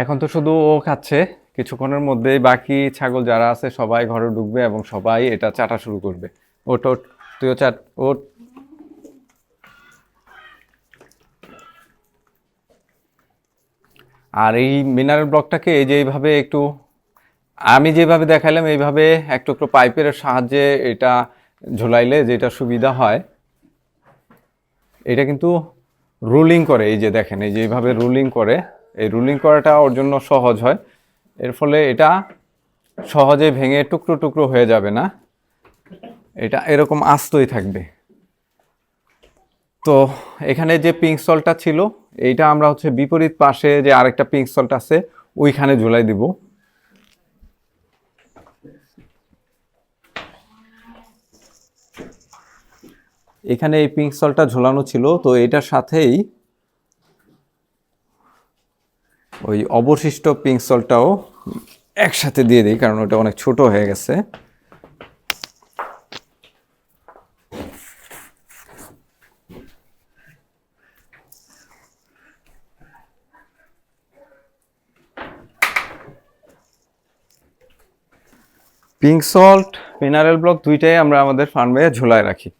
এখন তো শুধু ও খাচ্ছে, কিছুক্ষণের মধ্যেই বাকি ছাগল যারা আছে সবাই ঘরে ঢুকবে এবং সবাই এটা চাটা শুরু করবে। ওট ওট, তুইও চাট, ওট। আর এই মিনারেল ব্লকটাকে এই যে এইভাবে একটু, আমি যেভাবে দেখাইলাম, এইভাবে একটু একটু পাইপের সাহায্যে এটা ঝোলাইলে যেটা সুবিধা হয়, এটা কিন্তু রুলিং করে, এই যে দেখেন, এই যে এইভাবে রুলিং করে, এই রুলিং করাটা ওর জন্য সহজ হয়। এর ফলে এটা সহজে ভেঙে টুকরো টুকরো হয়ে যাবে না। এটা এরকম আস্তই থাকবে। তো এখানে যে পিঙ্ক সলটা ছিল, এইটা আমরা হচ্ছে বিপরীত পাশে যে আরেকটা পিঙ্ক সল্ট আছে, ওইখানে ঝুলাই দিব। এখানে এই পিঙ্ক সলটা ঝোলানো ছিল, তো এটার সাথেই ওই অবশিষ্ট পিঙ্ক সলটাও একসাথে দিয়ে দিই, কারণ ওটা অনেক ছোট হয়ে গেছে। পিঙ্ক সল্ট মিনারেল ব্লক দুইটাই আমরা আমাদের ফার্মে ঝোলায় রাখি।